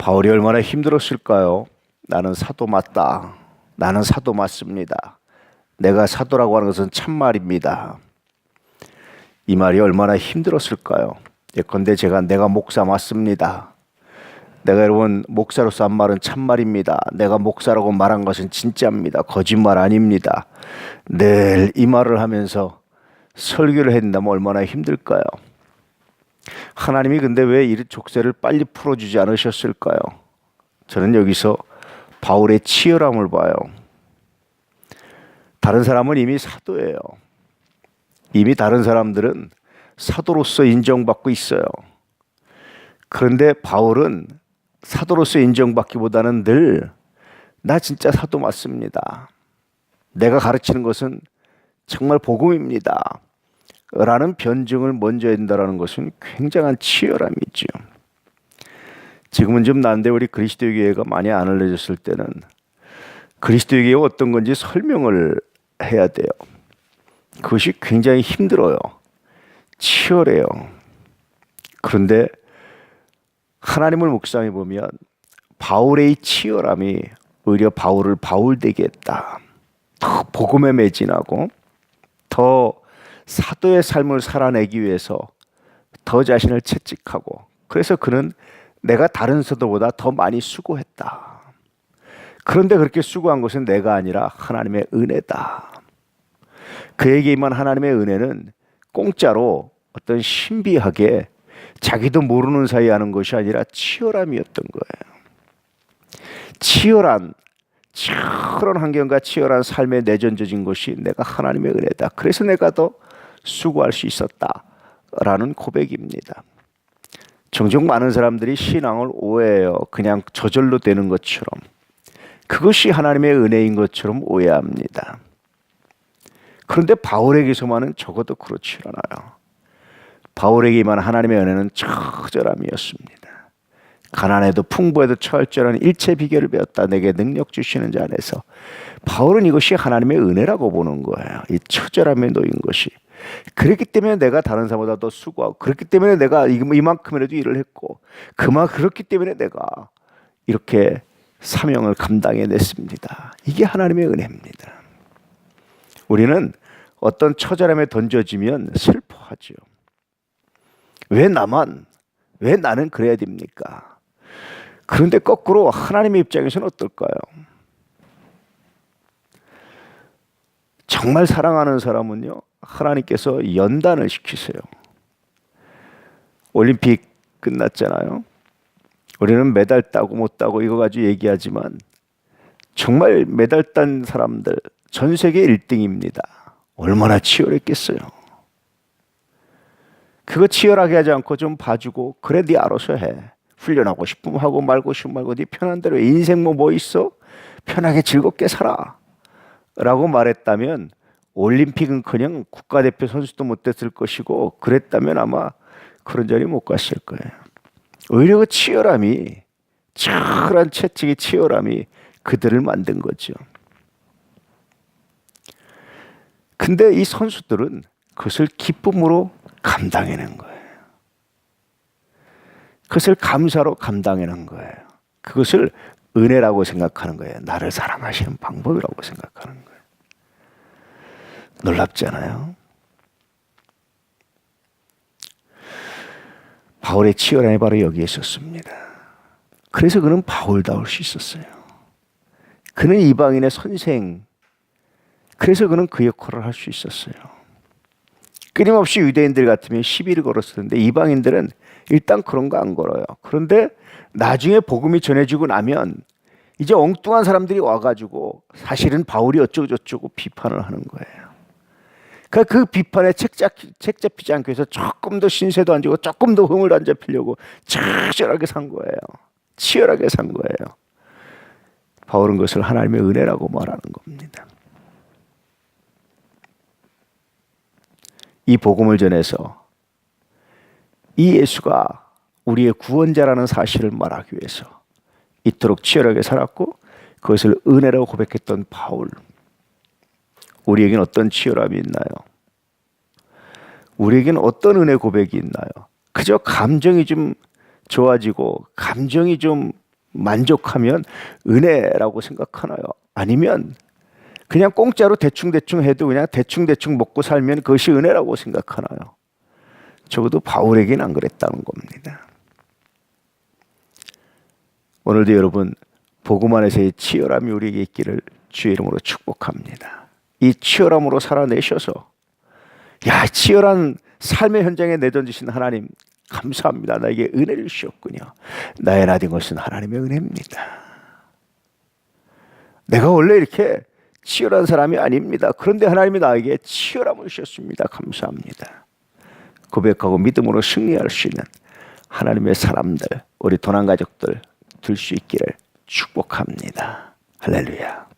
바울이 얼마나 힘들었을까요? 나는 사도 맞다. 나는 사도 맞습니다. 내가 사도라고 하는 것은 참말입니다. 이 말이 얼마나 힘들었을까요? 예컨대 제가 내가 목사 맞습니다. 내가 여러분 목사로서 한 말은 참말입니다. 내가 목사라고 말한 것은 진짜입니다. 거짓말 아닙니다. 늘 이 말을 하면서 설교를 했다면 얼마나 힘들까요? 하나님이 근데 왜 이 족쇄를 빨리 풀어주지 않으셨을까요? 저는 여기서 바울의 치열함을 봐요. 다른 사람은 이미 사도예요. 이미 다른 사람들은 사도로서 인정받고 있어요. 그런데 바울은 사도로서 인정받기보다는 늘 나 진짜 사도 맞습니다. 내가 가르치는 것은 정말 복음입니다. 라는 변증을 먼저 한다라는 것은 굉장한 치열함이죠. 지금은 좀 난데 우리 그리스도의 교회가 많이 안 알려졌을 때는 그리스도의 교회가 어떤 건지 설명을 해야 돼요. 그것이 굉장히 힘들어요. 치열해요. 그런데 하나님을 묵상해 보면 바울의 이 치열함이 오히려 바울을 바울되게 했다. 더 복음에 매진하고 더 사도의 삶을 살아내기 위해서 더 자신을 채찍하고 그래서 그는 내가 다른 사도보다 더 많이 수고했다. 그런데 그렇게 수고한 것은 내가 아니라 하나님의 은혜다. 그에게 임한 하나님의 은혜는 공짜로 어떤 신비하게 자기도 모르는 사이에 하는 것이 아니라 치열함이었던 거예요. 치열한 치열한 환경과 치열한 삶에 내던져진 것이 내가 하나님의 은혜다. 그래서 내가 더 수고할 수 있었다라는 고백입니다. 종종 많은 사람들이 신앙을 오해해요. 그냥 저절로 되는 것처럼. 그것이 하나님의 은혜인 것처럼 오해합니다. 그런데 바울에게서만은 적어도 그렇지 않아요. 바울에게만 하나님의 은혜는 처절함이었습니다. 가난해도 풍부해도 철저한 일체 비결을 배웠다. 내게 능력 주시는 자 안에서 바울은 이것이 하나님의 은혜라고 보는 거예요. 이 처절함에 놓인 것이. 그렇기 때문에 내가 다른 사람보다 더 수고하고 그렇기 때문에 내가 이만큼이라도 일을 했고 그만 그렇기 때문에 내가 이렇게 사명을 감당해 냈습니다. 이게 하나님의 은혜입니다. 우리는 어떤 처절함에 던져지면 슬퍼하죠. 왜 나만 왜 나는 그래야 됩니까? 그런데 거꾸로 하나님의 입장에서는 어떨까요? 정말 사랑하는 사람은요, 하나님께서 연단을 시키세요. 올림픽 끝났잖아요. 우리는 메달 따고 못 따고 이거 가지고 얘기하지만 정말 메달 딴 사람들 전 세계 1등입니다. 얼마나 치열했겠어요. 그거 치열하게 하지 않고 좀 봐주고 그래 네 알아서 해. 훈련하고 싶으면 하고 말고 싶으면 말고 네 편한 대로 해. 인생 뭐 뭐 있어? 편하게 즐겁게 살아. 라고 말했다면 올림픽은 그냥 국가대표 선수도 못 됐을 것이고 그랬다면 아마 그런 자리 못 갔을 거예요. 오히려 그 치열함이 치열한 채찍의 치열함이 그들을 만든 거죠. 근데 이 선수들은 그것을 기쁨으로 감당해낸 거예요. 그것을 감사로 감당해낸 거예요. 그것을 은혜라고 생각하는 거예요. 나를 사랑하시는 방법이라고 생각하는 거예요. 놀랍잖아요. 바울의 치열함이 바로 여기에 있었습니다. 그래서 그는 바울다울 수 있었어요. 그는 이방인의 선생. 그래서 그는 그 역할을 할 수 있었어요. 끊임없이 유대인들 같으면 시비를 걸었을 텐데 이방인들은 일단 그런 거 안 걸어요. 그런데 나중에 복음이 전해지고 나면 이제 엉뚱한 사람들이 와가지고 사실은 바울이 어쩌고저쩌고 비판을 하는 거예요. 그러니까 그 비판에 책, 잡, 책 잡히지 않기 위해서 조금 더 신세도 안 지고 조금 더 흥을 안 잡히려고 치열하게 산 거예요. 치열하게 산 거예요. 바울은 그것을 하나님의 은혜라고 말하는 겁니다. 이 복음을 전해서 이 예수가 우리의 구원자라는 사실을 말하기 위해서 이토록 치열하게 살았고 그것을 은혜라고 고백했던 바울. 우리에겐 어떤 치열함이 있나요? 우리에겐 어떤 은혜 고백이 있나요? 그저 감정이 좀 좋아지고 감정이 좀 만족하면 은혜라고 생각하나요? 아니면 그냥 공짜로 대충대충 해도 그냥 대충대충 먹고 살면 그것이 은혜라고 생각하나요? 적어도 바울에게는 안 그랬다는 겁니다. 오늘도 여러분 복음 안에서의 치열함이 우리에게 있기를 주의 이름으로 축복합니다. 이 치열함으로 살아내셔서 야 치열한 삶의 현장에 내던지신 하나님 감사합니다. 나에게 은혜를 주셨군요. 나의 나된 것은 하나님의 은혜입니다. 내가 원래 이렇게 치열한 사람이 아닙니다. 그런데 하나님이 나에게 치열함을 주셨습니다. 감사합니다. 고백하고 믿음으로 승리할 수 있는 하나님의 사람들, 우리 도난 가족들 될 수 있기를 축복합니다. 할렐루야.